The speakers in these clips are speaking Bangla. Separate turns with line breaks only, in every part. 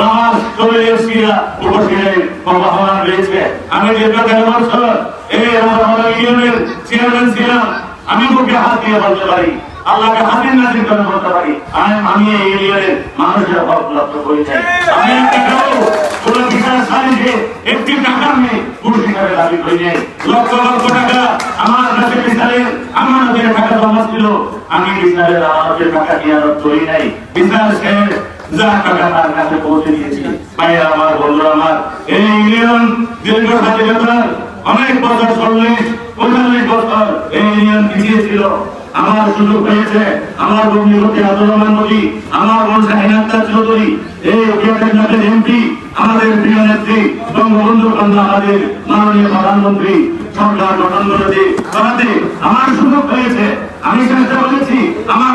আমার চলে এসছিরা উপস্থিত সম্ভাবনা রয়েছে। আমি দীর্ঘ তেরো ইউনিয়নের চেয়ারম্যান ছিলাম। আমি হাত দিয়ে বলতে পারি, আল্লাহকে করে বলতে পারি আমি এই মানুষের করি নাই। আমি বিচার একটি দাবি করি লক্ষ লক্ষ টাকা আমার কাছে বিচারের আমার হাতের টাকা জমা ছিল, আমি আমাদের টাকা নিয়ারত করি নাই। বিচার আমার সুযোগ হয়েছে আমার মোদী আমার চৌধুরী এই এমপি আমাদের প্রিয় নেত্রী বঙ্গবন্ধু আমাদের মাননীয় প্রধানমন্ত্রী সরকার গঠন করেছে আমার সুযোগ হয়েছে আমি চেষ্টা করেছি আমার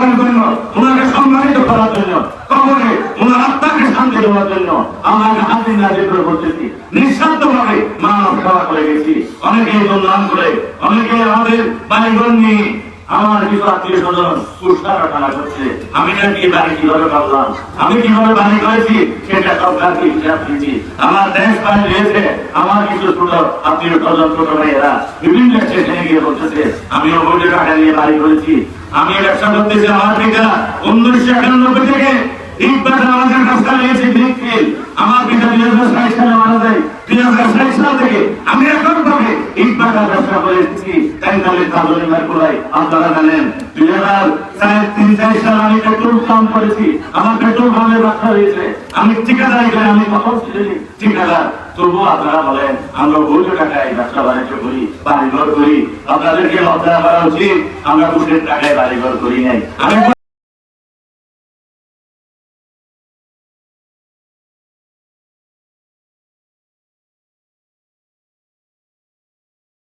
দেওয়ার জন্য আমাকে হাতে নাজির করে বলতেছি। নিঃস্বার্থ ভাবে মানব সেবা করে গেছি। অনেকে নাম করে, অনেকে আমাদের বাড়িঘর নিয়ে আমার কিছু আত্মীয় স্বজন পুরস্কার টানা করছে। আমি নাকি বাড়ি কীভাবে পাবলাম আমি কীভাবে বাড়ি করেছি? সেটা সরকারকে হিসাব দিচ্ছি আমার দেশ বাড়ি রয়েছে, আমার কিছু ছোট আত্মীয় স্বজন, ছোট ভাইয়েরা বিভিন্ন স্টেশনে গিয়ে বলতেছে আমি অবৈধ টাকা নিয়ে বাড়ি করেছি। আমি ব্যবসা করতেছি আমার পিতা উনিশশো একানব্বই থেকে আমি এখন আপনারা পেট্রোল পাম্প করেছি। আমার পেট্রোল ব্যবসা হয়েছে। আমি ঠিকাদারি করে আমি কখন ঠিকাদার। আপনারা বলেন, আমরা বহু টাকায় ব্যবসা বাণিজ্য করি করি। আপনাদেরকে লজ্জা করা উচিত। আমরা কোটির টাকায় বাড়িঘর করি নাই। আমি